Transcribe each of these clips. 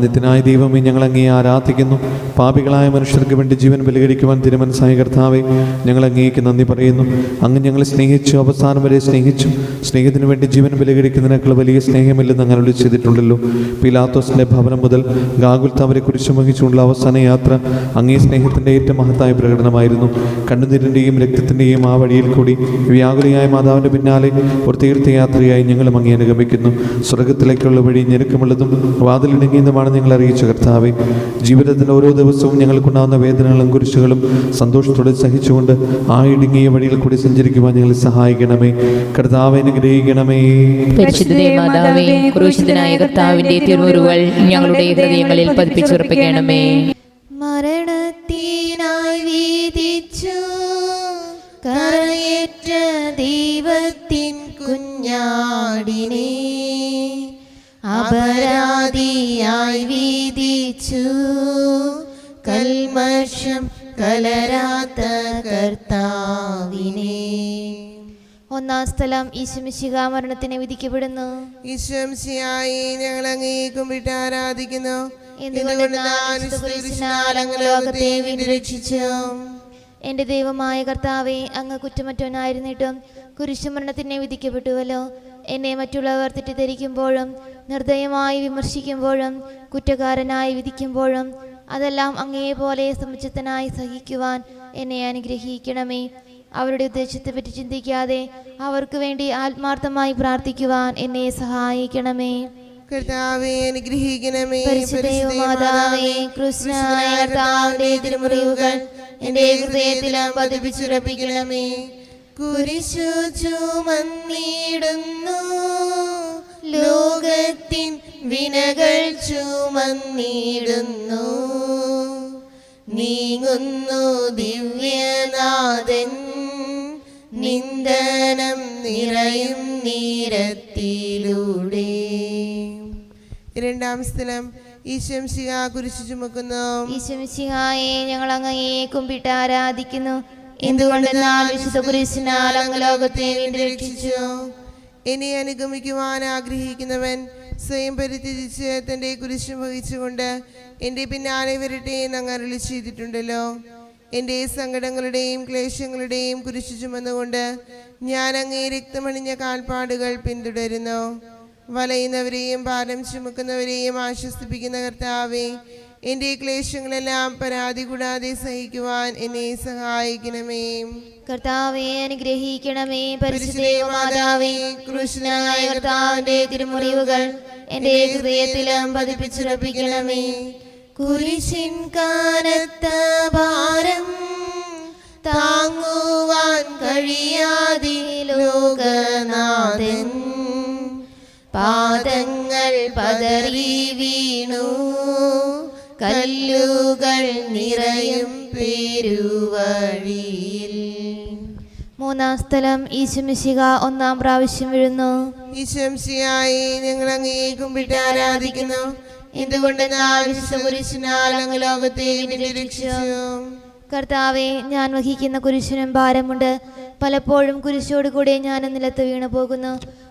നിത്യനായ ദൈവമേ ഞങ്ങൾ അങ്ങേ ആരാധിക്കുന്നു. പാപികളായ മനുഷ്യർക്ക് വേണ്ടി ജീവൻ ബലികരിക്കുവാൻ തിരുമനസായ കർത്താവെ ഞങ്ങൾ അങ്ങേക്ക് നന്ദി പറയുന്നു. അങ്ങ് ഞങ്ങളെ സ്നേഹിച്ചു അവസാനം വരെ സ്നേഹിച്ചു. സ്നേഹത്തിന് വേണ്ടി ജീവൻ ബലികരിക്കുന്നതിനേക്കാൾ വലിയ സ്നേഹമില്ലെന്ന് അങ്ങനെ വിളിച്ച് ചെയ്തിട്ടുണ്ടല്ലോ. പിലാത്തോസിന്റെ ഭവനം മുതൽ ഗാഗുൽത്താവരെ കുറിച്ച് വഹിച്ചുകൊണ്ടുള്ള അവസാന യാത്ര അങ്ങേ സ്നേഹത്തിന്റെ ഏറ്റവും മഹത്തായ പ്രകടനമായിരുന്നു. കണ്ണുനീരിന്റെയും രക്തത്തിന്റെയും ആ വഴിയിൽ കൂടി വ്യാകുലയായ മാതാവിന്റെ പിന്നാലെ ഒരു തീർത്ഥയാത്രയായി ഞങ്ങളും അങ്ങേ അനുഗമിക്കുന്നു. സ്വർഗത്തിലേക്കുള്ള വഴി ഞെരുക്കമുള്ളതും വാതിലിണങ്ങിയതുമാണ് ഞങ്ങൾ അറിയിച്ചു കർത്താവെ. ജീവിതത്തിന്റെ ഓരോ ദിവസവും ഞങ്ങൾക്കുണ്ടാകുന്ന വേദനകളും കുരിശുകളും സന്തോഷത്തോടെ സഹിച്ചുകൊണ്ട് ആ ഇടുങ്ങിയ വഴിയിൽ കൂടി സഞ്ചരിക്കുവാൻ ഞങ്ങളെ സഹായിക്കണമേ. കർത്താവെ അനുഗ്രഹിക്കണമേ. ക്രൂശിതനായ കർത്താവിന്റെ തിരുമുറുകൾ ഞങ്ങളുടെ ഹൃദയങ്ങളിൽ പതിപ്പിച്ചുറപ്പിക്കണമേ. മരണത്തിനായി വീതിച്ചു കറയേറ്റ ദൈവത്തിൻ കുഞ്ഞാടിനെ. അപരാധിയായി വീതിച്ചു. കൽമർഷം കലരാത്ത കർത്താവിനെ. ഒന്നാം സ്ഥലം ഈശുമിശിക മരണത്തിന് വിധിക്കപ്പെടുന്നു. ഈശ്വംശിയായി ഞങ്ങൾ അങ്ങേ വിട്ട് ആരാധിക്കുന്നു. എന്റെ രക്ഷിച്ചു. ദൈവമായ കർത്താവെ അങ്ങ് കുറ്റമറ്റവനായിരുന്നിട്ടും കുരിശുമരണത്തിനെ വിധിക്കപ്പെട്ടുവല്ലോ. എന്നെ മറ്റുള്ളവർ തെറ്റിദ്ധരിക്കുമ്പോഴും നിർദ്ദയമായി വിമർശിക്കുമ്പോഴും കുറ്റക്കാരനായി വിധിക്കുമ്പോഴും അതെല്ലാം അങ്ങേപോലെ സമുചിതനായി സഹിക്കുവാൻ എന്നെ അനുഗ്രഹിക്കണമേ. അവരുടെ ഉദ്ദേശത്തെപ്പറ്റി ചിന്തിക്കാതെ അവർക്ക് വേണ്ടി ആത്മാർത്ഥമായി പ്രാർത്ഥിക്കുവാൻ എന്നെ സഹായിക്കണമേ. കർത്താവെ അനുഗ്രഹിക്കണമേ. പരിശുദ്ധമാതാവേ കൃഷ്ണനായ കർത്താവിന്റെ തിരുമുറിവുകൾ എന്റെ ഹൃദയത്തിലും പതിപ്പിച്ചുറപ്പിക്കണമേ. കുരിശു ചുമന്നിടുന്നു. ലോകത്തിൻ വിനകൾ ചുമന്നിടുന്നു. നീങ്ങുന്നു ദിവ്യനാഥൻ നിന്ദനം നിറയും നീരത്തിലൂടെ. രണ്ടാം സ്ഥലം ഈശംശിഹ കുരിശു ചുമക്കുന്നു. ഈശംശിഹായെ ഞങ്ങൾ അങ്ങയെ കുമ്പിട്ട് ആരാധിക്കുന്നു. എന്തുകൊണ്ടെന്നാൽ വിശുദ്ധ കുരിശിനാൽ അങ്ങ് ലോകത്തെ വീണ്ടും രക്ഷിച്ചു. എന്നെ അനുഗമിക്കുവാൻ ആഗ്രഹിക്കുന്നവൻ സ്വയം പരിത്യജിച്ച് തന്റെ കുരിശും വഹിച്ചുകൊണ്ട് എന്റെ പിന്നാലെ വരട്ടെ എന്ന് അരുളി ചെയ്തിട്ടുണ്ടല്ലോ. എന്റെ സങ്കടങ്ങളുടെയും ക്ലേശങ്ങളുടെയും കുരിശു ചുമന്നുകൊണ്ട് ഞാൻ അങ്ങേ രക്തമണിഞ്ഞ കാൽപ്പാടുകൾ പിന്തുടരുന്നു. വലയുന്നവരെയും ഭാരം ചുമക്കുന്നവരെയും ആശ്വസിപ്പിക്കുന്ന കർത്താവേ എന്റെ ക്ലേശങ്ങളെല്ലാം പരാതി കൂടാതെ സഹിക്കുവാൻ എന്നെ സഹായിക്കണമേ. കർത്താവെ അനുഗ്രഹിക്കണമേ. കൃഷ്ണനായ കർത്താവിന്റെ തിരുമുറിവുകൾ എന്റെ ഹൃദയത്തിലും പതിപ്പിച്ചുറപ്പിക്കണമേ. കുരിശിൻ കാനത്ത ഭാരം താങ്ങുവാൻ കഴിയാതെ ലോകനാഥൻ. പാദങ്ങൾ പതറി വീണു. കല്ലുകൾ നിറയും പെരുവഴിയിൽ. മൂന്നാം സ്ഥലം ഈശുമിശിക ഒന്നാം പ്രാവശ്യം വീഴുന്നു. ഈശംശിയായി ഞങ്ങൾ അങ്ങേ കുമ്പിട്ട് ആരാധിക്കുന്നു. എന്തുകൊണ്ട് ലോകത്തെ നിരക്ഷിച്ചു കർത്താവെ ഞാൻ വഹിക്കുന്ന കുരിശിനും ഭാരമുണ്ട്. പലപ്പോഴും കുരിശോട് കൂടെ ഞാൻ നിലത്ത് വീണു പോകുന്നു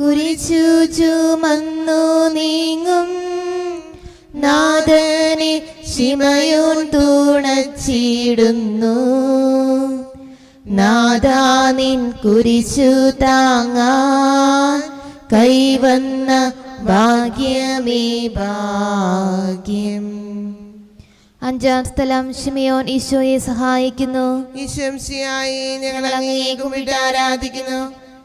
കുരിച്ചു ചുമന്നു നീങ്ങും. നാഥനെ ശിമയോൻ തുണച്ചിടുന്നു. നാദാനിൻ കുരിച്ചു കുരിശു താങ്ങാൻ കൈവന്ന ഭാഗ്യമേ ഭാഗ്യം. അഞ്ചാം സ്ഥലം ഷിമിയോൻ ഈശോയെ സഹായിക്കുന്നു. ഈശോയായി ഞങ്ങൾ അങ്ങേ ആരാധിക്കുന്നു.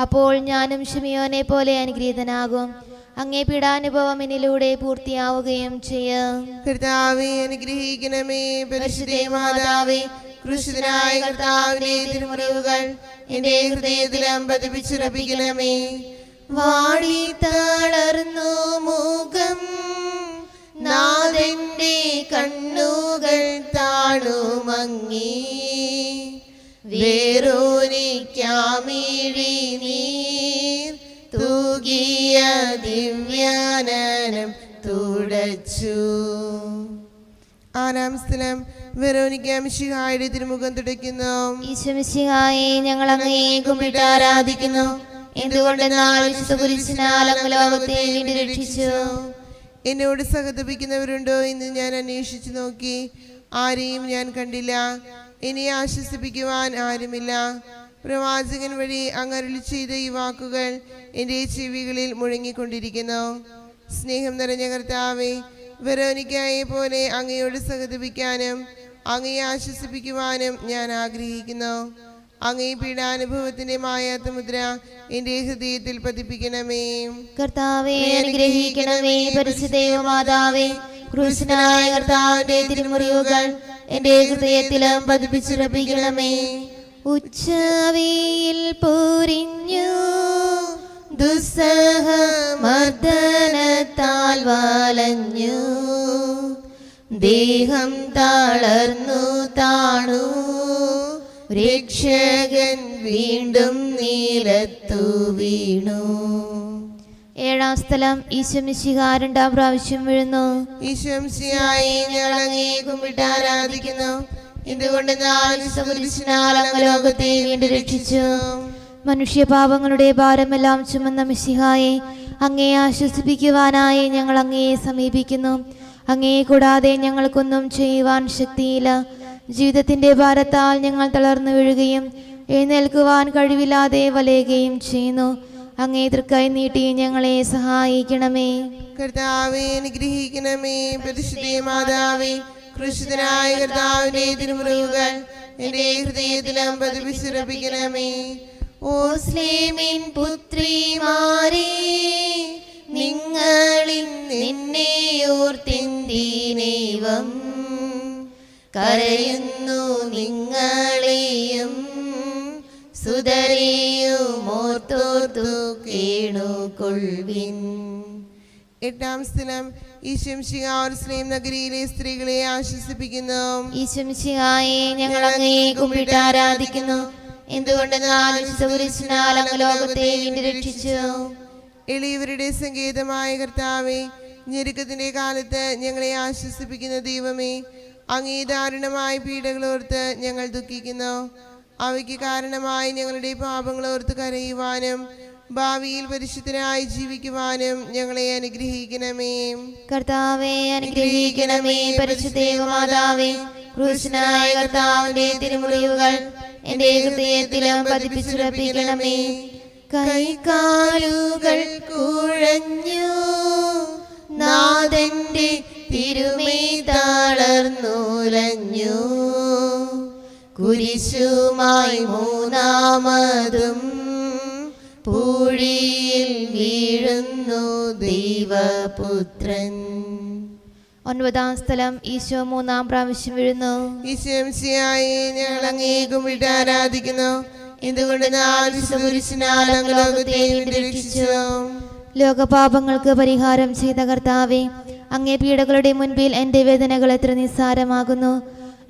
അപ്പോൾ ഞാനും ഷിമിയോനെ പോലെ അനുഗ്രഹീതനാകും. അങ്ങേ പീഡാനുഭവം എന്നിലൂടെ പൂർത്തിയാവുകയും ചെയ്യും. കർത്താവെ അനുഗ്രഹിക്കണമേ. പരിശുദ്ധേ മാതാവേ കൃഷിതനായ കർത്താവിന്റെ തിരുമുറിവുകൾ എന്റെ ഹൃദയത്തിലും പതിപ്പിച്ചുറപ്പിക്കണമേ. വാടി തളർന്നു മുഖം നാഥന്റെ കണ്ണുകൾ താണുമങ്ങി വേറോനിക്കാമിഴി നീർ തൂകിയ ദിവ്യാനനം തുടച്ചു. ആറാം സ്ഥലം. വെറോനിക്ക മിശിഹായുടെ തിരുമുഖം തുടയ്ക്കുന്നു. ഈശ്വമിശിഹായെ ഞങ്ങൾ അങ്ങയെ കുമ്പിട്ട് ആരാധിക്കുന്നു. എന്തുകൊണ്ടെന്നാൽ ലോകത്തെ വീണ്ടും രക്ഷിച്ചു. എന്നോട് സഹതപിക്കുന്നവരുണ്ടോ എന്ന് ഞാൻ അന്വേഷിച്ചു നോക്കി. ആരെയും ഞാൻ കണ്ടില്ല. എന്നെ ആശ്വസിപ്പിക്കുവാൻ ആരുമില്ല. പ്രവാചകൻ വഴി അങ്ങരുളി ചെയ്ത ഈ വാക്കുകൾ എന്റെ ചെവികളിൽ മുഴങ്ങിക്കൊണ്ടിരിക്കുന്നു. സ്നേഹം നിറഞ്ഞ കർത്താവെ വെറോനിക്കായെ പോലെ അങ്ങയോട് സഹതപിക്കാനും അങ്ങയെ ആശ്വസിപ്പിക്കുവാനും ഞാൻ ആഗ്രഹിക്കുന്നു. അങ്ങേ പീഡാനുഭവത്തിന്റെ മായാത്ത മുദ്ര എന്റെ ഹൃദയത്തിൽ പതിപ്പിക്കണമേ. കർത്താവെ അനുഗ്രഹിക്കണമേ പരിശുദ്ധ മാതാവേ ക്രൂശനായ കർത്താവിന്റെ തിരുമുറിവുകൾ എന്റെ ഹൃദയത്തിലും പതിപ്പിച്ചുറപ്പിക്കണമേ ഉച്ചാവിയിൽ പൊരിഞ്ഞു ദുസ്സഹ മർദ്ദനത്താൽ വലഞ്ഞു. ദേഹം തളർന്നു താണു. രക്ഷകൻ വീണ്ടും നീലത്തു വീണു. ഏഴാം സ്ഥലം ഈശ്വമിശിഹ രണ്ടാം പ്രാവശ്യം വീഴുന്നു. ഈശംസിയായി ഞങ്ങൾ അങ്ങേ കുമ്പിട്ട് ആരാധിക്കുന്നു. ലോകത്തെ വീണ്ടും രക്ഷിച്ചു? മനുഷ്യപാപങ്ങളുടെ ഭാരമെല്ലാം ചുമന്ന മിശിഹായെ അങ്ങയെ ആശ്വസിപ്പിക്കുവാനായി ഞങ്ങൾ അങ്ങയെ സമീപിക്കുന്നു. അങ്ങയെ കൂടാതെ ഞങ്ങൾക്കൊന്നും ചെയ്യുവാൻ ശക്തിയില്ല. ജീവിതത്തിന്റെ ഭാരത്താൽ ഞങ്ങൾ തളർന്നു വീഴുകയും എഴുന്നേൽക്കുവാൻ കഴിവില്ലാതെ വലയുകയും ചെയ്യുന്നു. അങ്ങേ തൃക്കൈ നീട്ടി ഞങ്ങളെ സഹായിക്കണമേ. കർത്താവെ അനുഗ്രഹിക്കണമേ. പരിശുദ്ധേ മാതാവേ കൃഷിതനായ കർത്താവിന്റെ തിരുമുറിവുകൾ എന്റെ ഹൃദയത്തിലും പതിപ്പിച്ചുറപ്പിക്കണമേ ഓ മുസ്ലിമിൻ പുത്രിമാരെ നിങ്ങളിൽ നിന്നെ ഓർത്തിന്തിനേവം കരയുന്നു നിങ്ങളെയും സുതരെയും ഓർത്തോർത്തു കേണുകൊള്ളിൻ എട്ടാം സ്ഥലം ഈശംശികാസ്ലീം നഗരിയിലെ സ്ത്രീകളെ ആശ്വസിപ്പിക്കുന്നു. ഈശ്വമിശിഹായെ ഞങ്ങൾ അങ്ങയെ കുമ്പിട്ട് ആരാധിക്കുന്നു. എന്തുകൊണ്ടെന്നാൽ കുരിശിനാൽ അങ്ങ് ലോകത്തെ രക്ഷിച്ചു എളിയവരുടെ സങ്കേതമായ കർത്താവെ ഞെരുക്കത്തിന്റെ കാലത്ത് ഞങ്ങളെ ആശ്വസിപ്പിക്കുന്ന ദൈവമേ അങ്ങേ ദാരുണമായ പീഡകളോർത്ത് ഞങ്ങൾ ദുഃഖിക്കുന്നു. അവയ്ക്ക് കാരണമായി ഞങ്ങളുടെ പാപങ്ങൾ ഓർത്ത് കരയുവാനും ഭാവിയിൽ പരിശുദ്ധനായി ജീവിക്കുവാനും ഞങ്ങളെ അനുഗ്രഹിക്കണമേ. കർത്താവെ അനുഗ്രഹിക്കണമേ. പരിശുദ്ധേവമാതാവേ കൃഷ്ണനായ കർത്താവിന്റെ തിരുമുറിവുകൾ എന്റെ ഹൃദയത്തിലും പതിപ്പിച്ചുറപ്പിക്കണമേ. കൈകാലുകൾ കുഴഞ്ഞു നാഥന്റെ തിരുമേ തളർന്നുലഞ്ഞു ആദ്യമായി മൂന്നാമതും പൂഴിയിൽ വീഴുന്നു ദൈവപുത്രൻ. ഒൻപതാം സ്ഥലം ഈശോ മൂന്നാം പ്രാവശ്യം വീഴുന്നു. ഈശംസിയായി ഞങ്ങൾ അങ്ങേക്കും വിട്ട് ആരാധിക്കുന്നു. എന്തുകൊണ്ട് രക്ഷിച്ചു? ലോകപാപങ്ങൾക്ക് പരിഹാരം ചെയ്ത കർത്താവെ അങ്ങേ പീഡകളുടെ മുൻപിൽ എന്റെ വേദനകൾ എത്ര നിസ്സാരമാകുന്നു.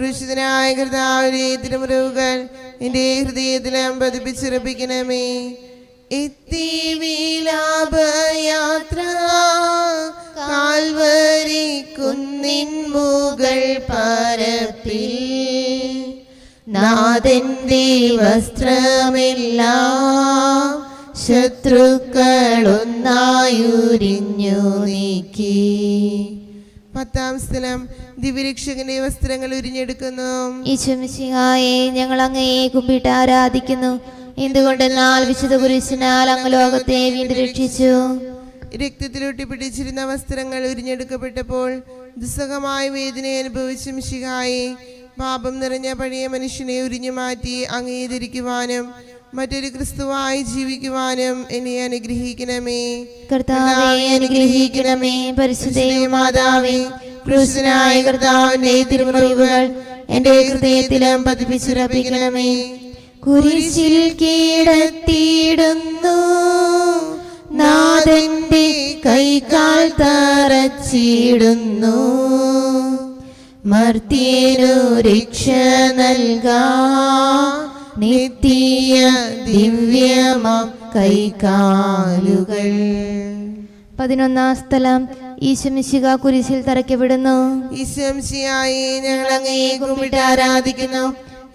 ക്രൂശിതനായ തിരുമുറിവുകൾ എന്റെ ഹൃദയത്തിലും പതിപ്പിച്ചുറപ്പിക്കണമേ. എത്തി കാൽവരി കുന്നിൻ മുകൾ പരപ്പിൽ നാഥന്റെ വസ്ത്രമെല്ലാം ശത്രുക്കളൊന്നായുരിഞ്ഞു നീക്കി. പത്താം സ്ഥലം ദിവ്യരക്ഷകന്റെ വസ്ത്രങ്ങൾ ഉരിഞ്ഞെടുക്കുന്നു. ഈശ്വമിശിഹായെ ഞങ്ങൾ അങ്ങയെ കുമ്പിട്ട് ആരാധിക്കുന്നു. എന്തുകൊണ്ടെന്നാൽ വിശുദ്ധ കുരിശിനാൽ അങ്ങ് ലോകത്തെ വീണ്ടും രക്ഷിച്ചു രക്തത്തിലൊട്ടി പിടിച്ചിരുന്ന വസ്ത്രങ്ങൾ ഉരിഞ്ഞെടുക്കപ്പെട്ടപ്പോൾ ദുസ്സഹമായ വേദന അനുഭവിച്ച ശിഹായി പാപം നിറഞ്ഞ പഴയ മനുഷ്യനെ ഉരിഞ്ഞു മാറ്റി അംഗീകരിക്കുവാനും മറ്റൊരു ക്രിസ്തുവായി ജീവിക്കുവാനും എന്നെ അനുഗ്രഹിക്കണമേ. കർത്താവെ അനുഗ്രഹിക്കണമേ. പരിശുദ്ധ മാതാവേ ക്രിസ്തുനായ കർത്താവിന്റെ തിരുമുറിവുകൾ എന്റെ ഹൃദയത്തിലും പതിപ്പിച്ചുറപ്പിക്കണമേ. കുരിശിൽ കീടത്തിയിടുന്നു. നാഥന്റെ കൈകാൽ തറച്ചിടുന്നു. മർത്തിയനു രക്ഷ നൽകാ. നിത്യ ദിവ്യമാം കൈകാലുകൾ പതിനൊന്നാം സ്ഥലം ഈശമിശിക കുരിശിൽ തറയ്ക്കപ്പെടുന്നു ഈശംശിയായി ഞങ്ങൾ അങ്ങേ കുമ്പിട്ട് ആരാധിക്കുന്നു.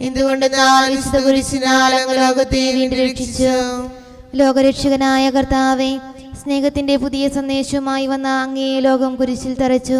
എന്തുകൊണ്ട് വിശുദ്ധ കുരിശിനാൽ അങ്ങ് ലോകത്തെ വീണ്ടും രക്ഷിച്ചു? ലോകരക്ഷകനായ കർത്താവെ സ്നേഹത്തിന്റെ പുതിയ സന്ദേശവുമായി വന്ന അങ്ങേ ലോകം കുരിശിൽ തറച്ചു.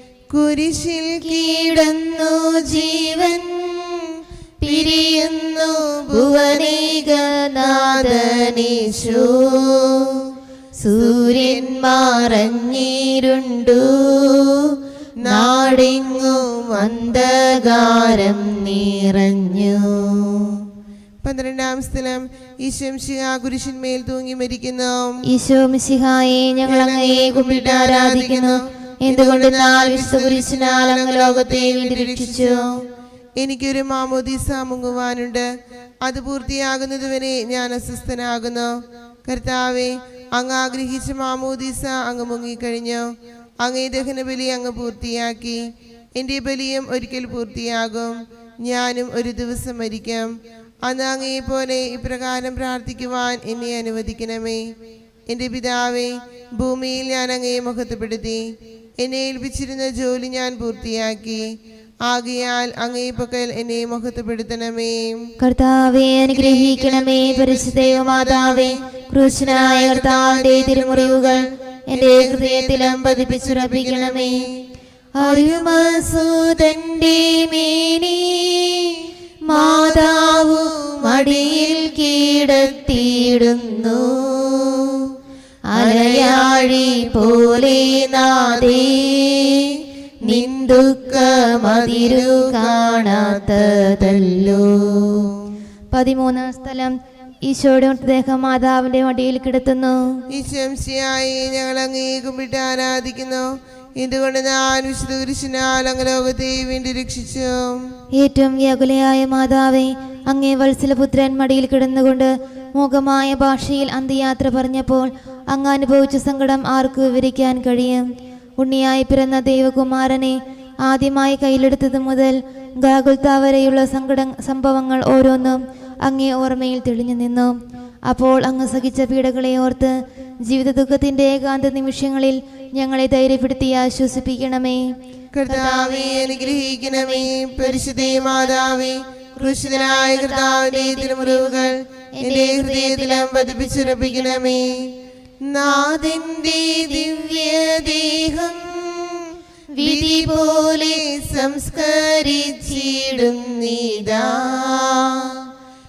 കുരിശിൽ കീടന്നു ജീവൻ പിരിയുന്നു ഭുവനേകനാഥനീശോ. സൂര്യൻ മറഞ്ഞിരുണ്ടു. നാടെങ്ങും അന്ധകാരം നിറഞ്ഞു. പന്ത്രണ്ടാം സ്ഥലം. ഈശംശിക കുരിശിന്മേൽ തൂങ്ങി മരിക്കുന്നു. ഈശോ മിശിഹായെ ഞങ്ങൾ അങ്ങയെ കുമ്പിട്ട് ആരാധിക്കുന്നു. എന്തുകൊണ്ട് നാൾ വിശുദ്ധ കുരിശിനാൽ അങ്ങ് ലോകത്തെ വീണ്ടും രക്ഷിച്ചു? എനിക്കൊരു മാമോദീസ മുങ്ങുവാനുണ്ട്. അത് പൂർത്തിയാകുന്നതുവരെ ഞാൻ അസ്വസ്ഥനാകുന്നു. കർത്താവെ അങ്ങ് ആഗ്രഹിച്ച മാമോദീസ അങ്ങ് മുങ്ങിക്കഴിഞ്ഞു. അങ്ങേ ദഹനബലി അങ്ങ് പൂർത്തിയാക്കി. എന്റെ ബലിയും ഒരിക്കൽ പൂർത്തിയാകും. ഞാനും ഒരു ദിവസം മരിക്കും. അന്ന് അങ്ങയെ പോലെ ഇപ്രകാരം പ്രാർത്ഥിക്കുവാൻ എന്നെ അനുവദിക്കണമേ. എന്റെ പിതാവേ ഭൂമിയിൽ ഞാൻ അങ്ങയെ മുഖത്തുപെടുത്തി എന്നെ ഏൽപ്പിച്ചിരുന്ന ജോലി ഞാൻ പൂർത്തിയാക്കി. ആകയാൽ അങ്ങേ പക്കൽ എന്നെ മുഖത്തുപെടുത്തണമേ കർത്താവെ അനുഗ്രഹിക്കണമേ പരിശുദ്ധ മാതാവേ ക്രൂശനായ കർത്താവിന്റെ തിരുമുറിവുകൾ എന്റെ ഹൃദയത്തിലും പതിപ്പിച്ചുറപ്പിക്കണമേ. അരുമസൂതന്റെ പതിമൂന്നാം സ്ഥലം. ഈശോയുടെ മൃതദേഹം മാതാവിന്റെ മടിയിൽ കിടത്തുന്നു. ഈശംസിയായി ഞങ്ങൾ അങ്ങേ കുമ്പിട്ട് ആരാധിക്കുന്നു. എന്തുകൊണ്ട് ഞാൻ വിശുദ്ധ കുരിശിനാൽ അങ്ങ് വേണ്ടി രക്ഷിച്ചു? ഏറ്റവും വ്യാകുലയായ മാതാവേ അങ്ങേ വത്സലപുത്രൻ മടിയിൽ കിടന്നുകൊണ്ട് മൂകമായ ഭാഷയിൽ അന്ത്യയാത്ര പറഞ്ഞപ്പോൾ അങ്ങ് അനുഭവിച്ച സങ്കടം ആർക്ക് വിവരിക്കാൻ കഴിയും. ഉണ്ണിയായി പിറന്ന ദൈവകുമാരനെ ആദ്യമായി കയ്യിലെടുത്തത് മുതൽ ഗാകുൽത്ത വരെയുള്ള സങ്കട സംഭവങ്ങൾ ഓരോന്നും അങ്ങേ ഓർമ്മയിൽ തെളിഞ്ഞു നിന്നു. അപ്പോൾ അങ്ങ് സഹിച്ച പീഡകളെ ഓർത്ത് ജീവിത ദുഃഖത്തിന്റെ ഏകാന്ത നിമിഷങ്ങളിൽ ഞങ്ങളെ ധൈര്യപ്പെടുത്തി ആശ്വസിപ്പിക്കണമേ. കർത്താവെ അനുഗ്രഹിക്കണമേ. മാതാവേ ദിവ്യദേഹം വിധി പോലെ സംസ്കരിച്ചിടുന്നിതാ.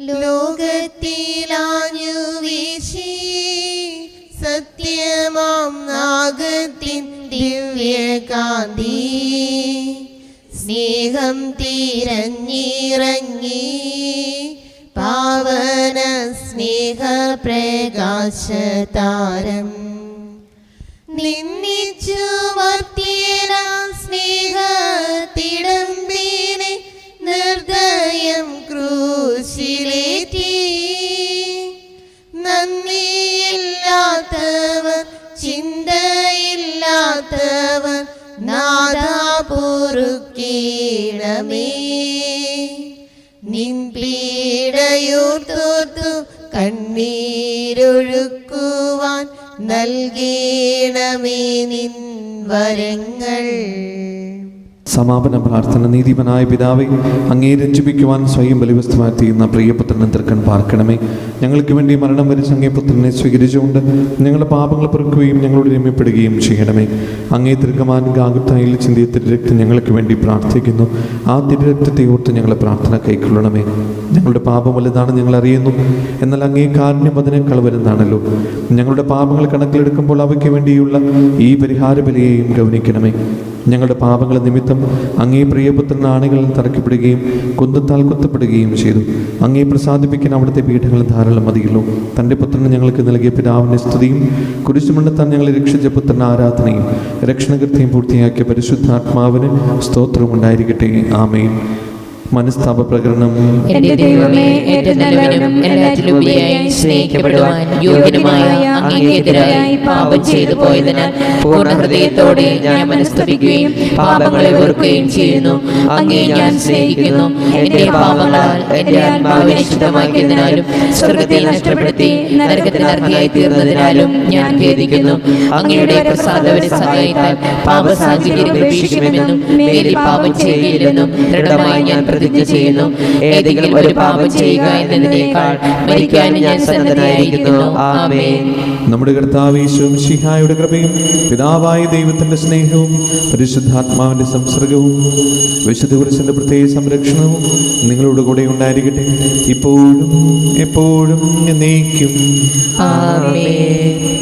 ലോകത്തിലാഞ്ഞു വീശി സത്യമാം നാഗത്തിൻ ദിവ്യകാന്തി. സ്നേഹം തിരഞ്ഞിറങ്ങി. പാവന സ്നേഹ പ്രകാശതാരം നിന്നിച്ചു പൊറുക്കീണമേ. നിൻ പീഡയൂർത്തോർത്തു കണ്ണീരൊഴുക്കുവാൻ നൽകീണമേ നിൻ വരങ്ങൾ സമാപന പ്രാർത്ഥന. നീതിപനായ പിതാവെ അങ്ങേ രഞ്ജിപ്പിക്കുവാൻ സ്വയം ബലിവസ്തുമായി തീരുന്ന പ്രിയപുത്രനെ തൃക്കൺ പാർക്കണമേ. ഞങ്ങൾക്ക് വേണ്ടി മരണം വരിച്ച അങ്ങേ പുത്രനെ സ്വീകരിച്ചുകൊണ്ട് ഞങ്ങളുടെ പാപങ്ങൾ പൊറുക്കുകയും ഞങ്ങളോട് രമ്യപ്പെടുകയും ചെയ്യണമേ. അങ്ങേ തൃക്കമാൻ ഗാഗുത്തായിൽ ചിന്തിയ തിരുരക്തം ഞങ്ങൾക്ക് വേണ്ടി പ്രാർത്ഥിക്കുന്നു. ആ തിരുരക്തത്തെ ഓർത്ത് ഞങ്ങളെ പ്രാർത്ഥന കൈക്കൊള്ളണമേ. ഞങ്ങളുടെ പാപം വലുതാണ് ഞങ്ങൾ അറിയുന്നു. എന്നാൽ അങ്ങേ കാരുണ്യം അതിനേക്കാൾ വരുന്നതാണല്ലോ ഞങ്ങളുടെ പാപങ്ങൾ കണക്കിലെടുക്കുമ്പോൾ അവയ്ക്ക് വേണ്ടിയുള്ള ഈ പരിഹാര ബലിയെയും ഗൗനിക്കണമേ. ഞങ്ങളുടെ പാപങ്ങൾ നിമിത്തം അങ്ങേ പ്രിയപുത്രൻ ആണികളിൽ തറക്കപ്പെടുകയും കുന്തത്താൽ കുത്തപ്പെടുകയും ചെയ്തു. അങ്ങേ പ്രസാദിപ്പിക്കാൻ അവിടുത്തെ പീഠങ്ങൾ ധാരാളം മതിയുള്ളൂ തന്റെ പുത്രന് ഞങ്ങൾക്ക് നൽകിയ പിതാവിന്റെ സ്തുതിയും കുരിശുമണ്ണത്താൻ ഞങ്ങളെ രക്ഷിച്ച പുത്രൻ ആരാധനയും രക്ഷണകൃത്യം പൂർത്തിയാക്കിയ പരിശുദ്ധാത്മാവിന് സ്തോത്രവും ഉണ്ടായിരിക്കട്ടെ. ആമേൻ. മനസ്താപ പ്രകരണം എന്റെ ദൈവമേ ഏറ്റവും നല്ലവനും എല്ലാറ്റിലുപരിയായി സ്നേഹിക്കപ്പെടുവാൻ യോഗ്യനുമായ അങ്ങേക്കെതിരായി പാപം ചെയ്തു പോയതിനാൽ പൂർണ ഹൃദയത്തോടെ ഞാൻ മനസ്തപിക്കുകയും പാപങ്ങളെ വെറുക്കുകയും ചെയ്യുന്നു. അങ്ങേ ഞാൻ സ്നേഹിക്കുന്നു. എന്റെ പാപങ്ങളാൽ എന്റെ ആത്മാവിനെ ശുദ്ധമാക്കിയതിനാലും സ്വർഗത്തെ നഷ്ടപ്പെടുത്തി നരകത്തിന് അർഹിയായി തീർന്നതിനാലും ഞാൻ ഖേദിക്കുന്നു. അങ്ങയുടെ പ്രസാദവരെ സഹായിത്താൽ പാപസാഹചര്യം ഉപേക്ഷിക്കുമെന്നും മേലിൽ പാപം ചെയ്യില്ലെന്നും ദൃഢമായി ഞാൻ പ്രതിജ്ഞ ചെയ്യുന്നു. ഏതെങ്കിലും ഒരു പാപം ചെയ്യുക എന്നതിനേക്കാൾ മരിക്കാൻ ഞാൻ സന്നദ്ധനായിരിക്കുന്നു. ആമേൻ. നമ്മുടെ കർത്താവീശ്വം ശിഹായുടെ കൃപയും പിതാവായ ദൈവത്തിന്റെ സ്നേഹവും പരിശുദ്ധാത്മാവിന്റെ സംസർഗവും വിശുദ്ധ പുരുഷന്റെ പ്രത്യേക സംരക്ഷണവും നിങ്ങളുടെ കൂടെ ഉണ്ടായിരിക്കട്ടെ. ഇപ്പോഴും എപ്പോഴും എന്നേക്കും. ആമേൻ.